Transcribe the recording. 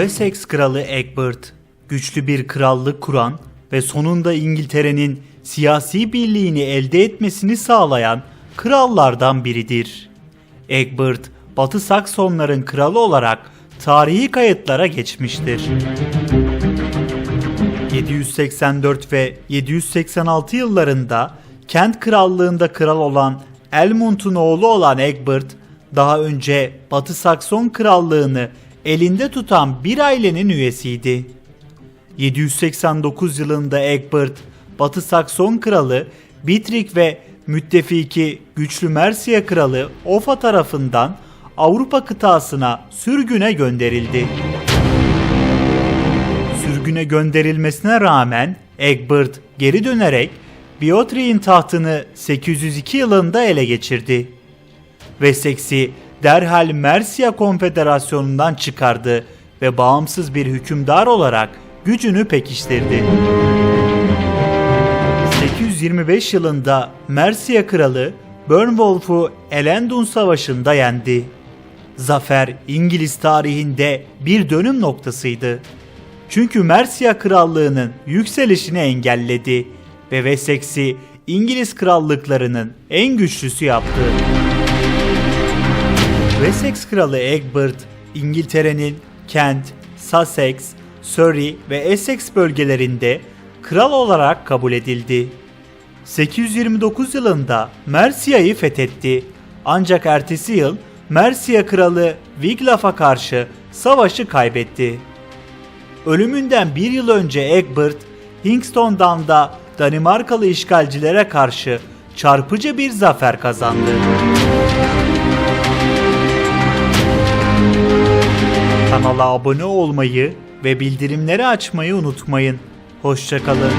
Wessex kralı Egbert, güçlü bir krallık kuran ve sonunda İngiltere'nin siyasi birliğini elde etmesini sağlayan krallardan biridir. Egbert, Batı Saksonların kralı olarak tarihi kayıtlara geçmiştir. 784 ve 786 yıllarında Kent Krallığında kral olan Elmund'un oğlu olan Egbert, daha önce Batı Sakson Krallığını elinde tutan bir ailenin üyesiydi. 789 yılında Egbert, Batı Sakson kralı Bitrik ve müttefiki güçlü Mercia kralı Offa tarafından Avrupa kıtasına sürgüne gönderildi. Sürgüne gönderilmesine rağmen Egbert geri dönerek Biotri'nin tahtını 802 yılında ele geçirdi. Wessex'i derhal Mercia Konfederasyonu'ndan çıkardı ve bağımsız bir hükümdar olarak gücünü pekiştirdi. 825 yılında Mercia kralı Bernwulf'u Elendun Savaşı'nda yendi. Zafer İngiliz tarihinde bir dönüm noktasıydı. Çünkü Mercia krallığının yükselişini engelledi ve Wessex'i İngiliz krallıklarının en güçlüsü yaptı. Wessex kralı Egbert, İngiltere'nin Kent, Sussex, Surrey ve Essex bölgelerinde kral olarak kabul edildi. 829 yılında Mercia'yı fethetti. Ancak ertesi yıl Mercia kralı Wiglaf'a karşı savaşı kaybetti. Ölümünden bir yıl önce Egbert, Hingston'dan da Danimarkalı işgalcilere karşı çarpıcı bir zafer kazandı. Abone olmayı ve bildirimleri açmayı unutmayın. Hoşçakalın.